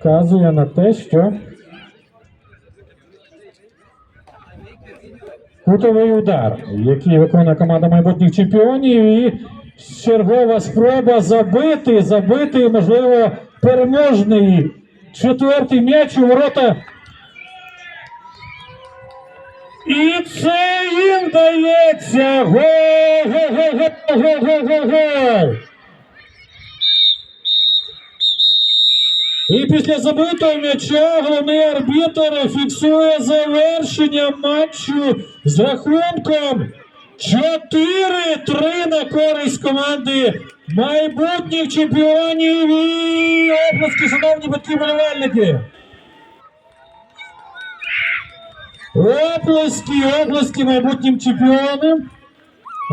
вказує на те, що кутовий удар, який виконує команда майбутніх чемпіонів, і чергова спроба забити, забити, можливо, переможний четвертий м'яч у ворота. І це їм дається! Гол! Гол! Гол! Гол! Гол! Гол! Гол! І після забитого м'яча головний арбітр фіксує завершення матчу з рахунком 4-3 на користь команди майбутніх чемпіонів і оплески, шановні батьки болівальники. Оплески, оплески майбутнім чемпіонам.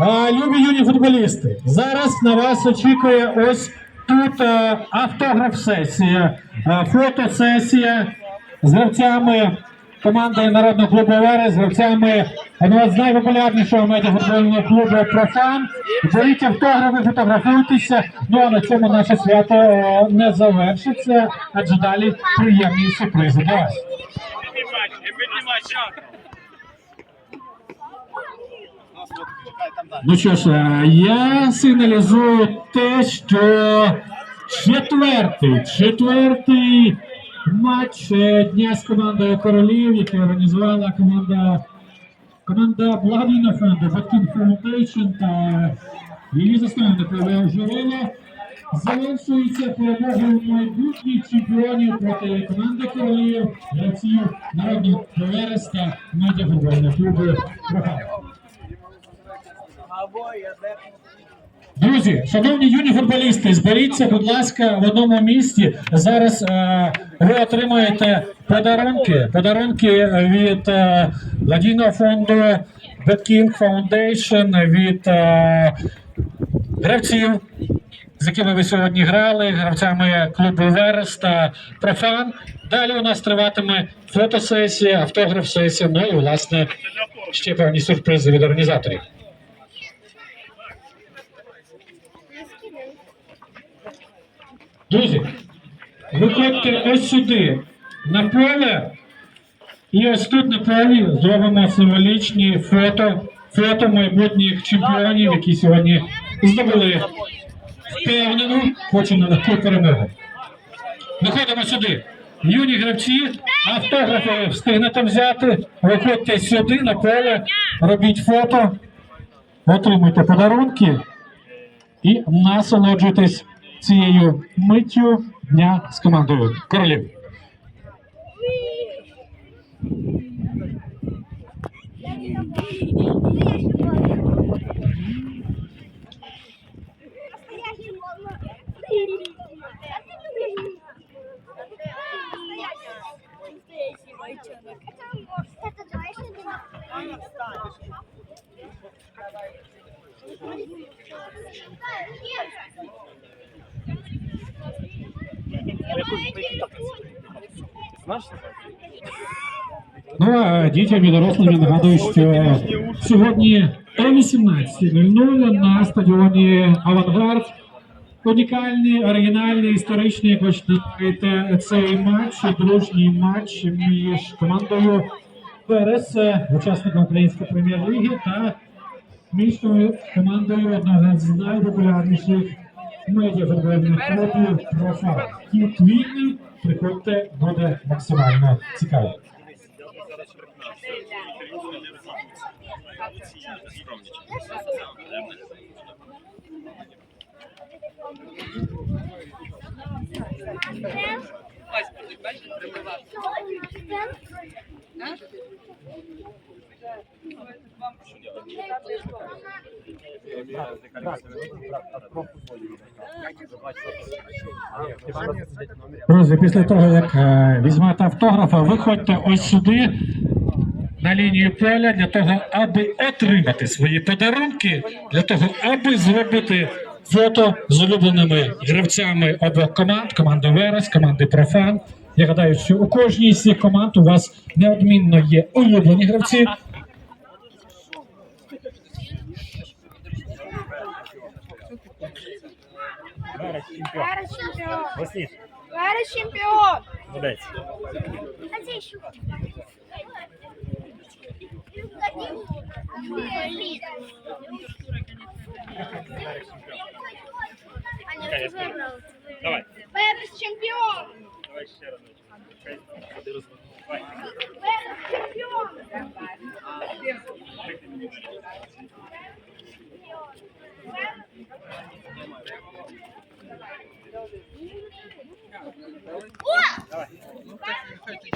А, любі юні футболісти, зараз на вас очікує ось тут е, автограф-сесія, е, фотосесія з гравцями команди Народного клубу Верес, з гравцями одного з найпопулярнішого медіафутбольного клубу Профан. Беріть автографи, фотографуйтеся. Ну а на цьому наше свято е, не завершиться, адже далі приємні сюрпризи для вас. Ну що ж, е, я сигналізую те, що четвертий, четвертий матч е, дня з командою королів, який організувала команда команда благодійного фонду Батьків Foundation та її засновник Олег Журило. Завершується перемогою майбутніх чемпіонів проти команди королів, гравців народного Верес та медіафутбольного клубу. Друзі, шановні юні футболісти, зберіться, будь ласка, в одному місці. Зараз е, ви отримаєте подарунки, подарунки від е, благодійного фонду The King Foundation, від е, гравців, з якими ви сьогодні грали, гравцями клубу Верес та Профан. Далі у нас триватиме фотосесія, автограф-сесія, ну і власне ще певні сюрпризи від організаторів. Друзі, виходьте ось сюди, на поле, і ось тут на полі зробимо символічні фото, фото майбутніх чемпіонів, які сьогодні здобули впевнену, хочу на легку перемогу. Виходимо сюди. Юні гравці, автографи встигнете взяти, виходьте сюди на поле, робіть фото, отримуйте подарунки і насолоджуйтесь цією миттю дня з командою королів. Ну а дітям і дорослим нагадую, що сьогодні о 18.00 на стадіоні Авангард. Унікальний, оригінальний, історичний, як ви знаєте, цей матч, дружній матч між командою ВРС, учасником Української прем'єр-ліги, та між командою одного з найпопулярніших медіафутбольних клубів «Профан». Кіт вільний, приходьте, буде максимально цікаво. Друзі, після того, як е, візьмете автографа, виходьте ось сюди на лінію поля для того, аби отримати свої подарунки, для того, аби зробити фото з улюбленими гравцями обох команд, команди Верес, команди Профан. Я гадаю, що у кожній з цих команд у вас неодмінно є улюблені гравці. Чемпіон. Зараз чемпіон. Чемпіон. Молодець. А здесь Давай. Ще раз. Пепс чемпион!